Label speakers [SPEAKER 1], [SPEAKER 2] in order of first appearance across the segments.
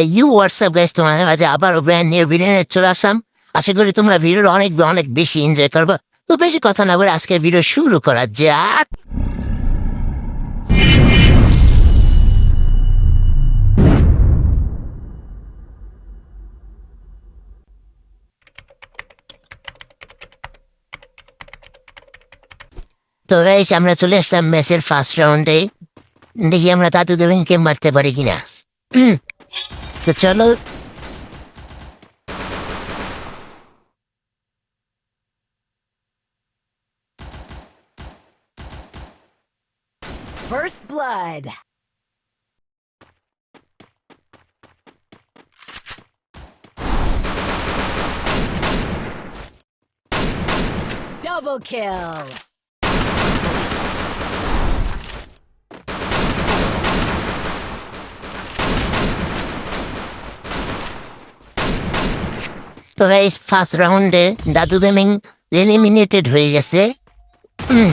[SPEAKER 1] এই you WhatsApp guys তোমাদের মাঝে আবারও ব্র্যান্ড নিউ ভিডিও নিয়ে চলে আসলাম। আশা করি তোমরা ভিডিওটা অনেক অনেক বেশি এনজয় করবে। তো বেশি কথা না বলে আজকে ভিডিও শুরু করা যাক। তো গাইস আমরা চলে আসলাম ম্যাচের ফার্স্ট রাউন্ডে দেখি আমরা দাদু দেবেনকে মারতে পারি কিনা। geçerli
[SPEAKER 2] First blood. Double kill.
[SPEAKER 1] Guys first রাউন্ডে দাদু গেমিং এলিমিনেটেড হয়ে গেছে।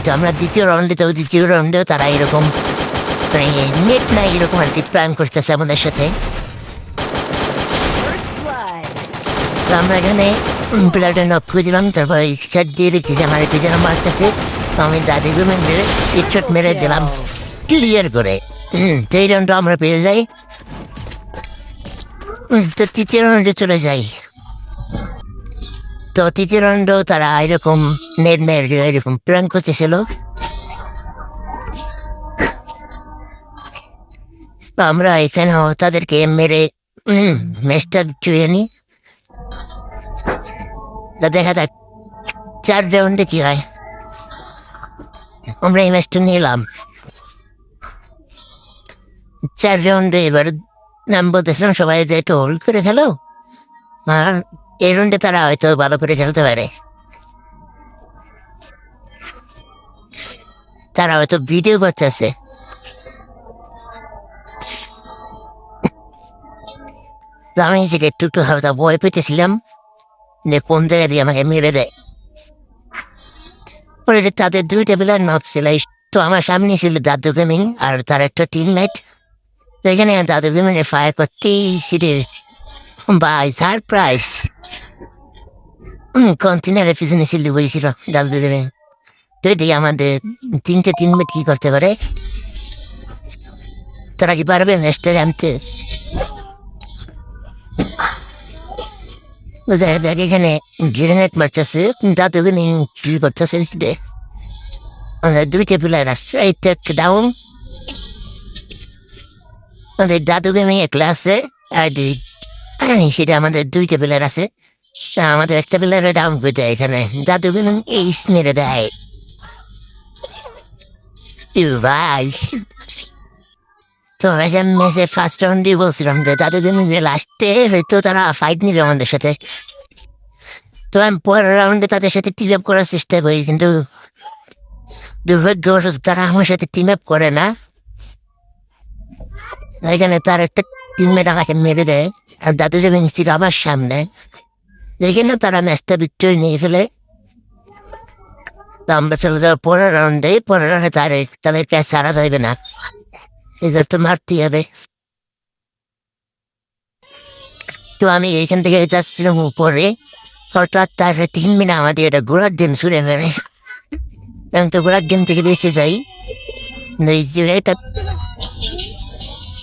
[SPEAKER 1] তো আমরা দ্বিতীয় রাউন্ডে তো দ্বিতীয় রাউন্ডেও তারা এরকম নেট না এরকম আর কি প্ল্যান করতেছে আমাদের সাথে। তো আমরা এখানে প্লেয়ারটা নক করে দিলাম, তারপর চার দিয়ে দেখছি যে আমার একটু যেন মারতেছে। তো আমি দাদু গেমিং ইচ্ছট মেরে দিলাম ক্লিয়ার করে। তো এই রাউন্ডটা আমরা পেয়ে যাই। তো তৃতীয় রাউন্ডে চলে যাই। তো, তৃতীয় রাউন্ডেও তারা এরকম নেট মেরে এরকম প্ল্যান করতেছিল। আমরা এখানেও তাদেরকে মেরে ম্যাচটা চুয়ে নিই তা দেখা যাক, চার রাউন্ডে কি হয়। আমরা এই ম্যাচটা নিলাম। চার রাউন্ডে এবার নাম বলতেছিলাম, সবাই যে একটু হোল্ড করে খেলো। আর এই রাউন্ডে তারা হয়তো ভালো করে খেলতে পারে। তারা হয়তো ভিডিও করতেছে। আমি যে একটু একটু হালকা ভয় পেতেছিলাম যে কোন জায়গা দিয়ে আমাকে মেরে দেয়। পরে তাদের দুই টেবিলের নক ছিল তো আমার সামনে ছিল দাদু গেমিং আর তার একটা টিমমেট তো এখানে দাদু গেমিং ফায়ার করতেই সিটে বাই সারপ্রাইজ কন্টেনারের পিছনে ছিল বলেছিল দাদু গেমিং তো এদিকে আমাদের তিনটে টিমমেট কি করতে পারে তারা কি পারবে ম্যাচটা আনতে দেখ দেখ এখানে গ্রেনেড মারতেছে দাদু গেমিং কি করতেছে দুইটা প্লেয়ার আসছে এইটা একটা ডাউন আমাদের দাদু গেমিং এ ক্লাসে আর সেটা আমাদের দুইটা প্লেয়ার আছে। আমাদের একটা প্লেয়ারে ডাউন করে দেয় এখানে। দাদু গেমিং এইস মেরে দেয়। ভাই তো এখানে ম্যাচে ফার্স্ট রাউন্ডে বলছিলাম যে, দাদু গেমিং লাস্টে হয়তো তারা ফাইট নিবে আমাদের সাথে। তো আমি পরের রাউন্ডে তাদের সাথে টিম আপ করার চেষ্টা করি, কিন্তু দুর্ভাগ্যবশত তারা আমার সাথে টিম আপ করে না। এখানে তার একটা টিমমেট আমাকে মেরে দেয়। আর দাদু যাবেন ছিল আমার সামনে। এখানে তারা ম্যাচটা বিক্টরি নিয়ে ফেলে। তো আমরা চলে যাব পরের রাউন্ডে পরের রাউন্ডে তার তাদের প্রায় সারা যাইবে না। এদের তো মারতেই হবে। তো আমি এইখান থেকে যাচ্ছিলাম উপরে। হঠাৎ তার তিন মিনিট আমাদের এটা ঘোড়ার ডিম ছুড়ে ফেলে আমি তো ঘোড়ার ডিম থেকে বেঁচে যাই। এটা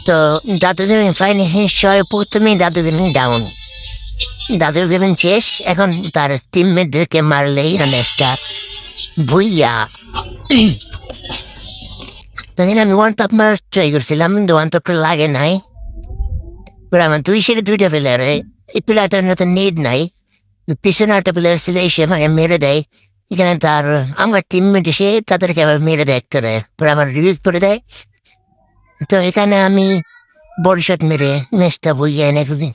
[SPEAKER 1] তো দাদু গেমিং ফাইন নিশ্চয় প্রথমেই দাদু গেমিং ডাউন দাদু গেমিং শেষ, এখন তার টিমমেটদেরকে মারলেই ম্যাচটা ভুইয়া। তখন আমি ওয়ান টপ মার ট্রাই করছিলাম, কিন্তু ওয়ান টপটা লাগে নাই। আমার দুই সেটে দুইটা প্লেয়ার এই প্লেয়ারটার মতো নিড নাই। পিছনে একটা প্লেয়ার ছিল এসে আমাকে মেরে দেয়। এখানে তার, আমার টিমমেট এসে তাদেরকে আবার মেরে দেয় একটা দেয় আমার রিভিউ করে দেয়। তো এখানে আমি বরিশাল মেরে মেসটা বইয়ে এনে ফেলি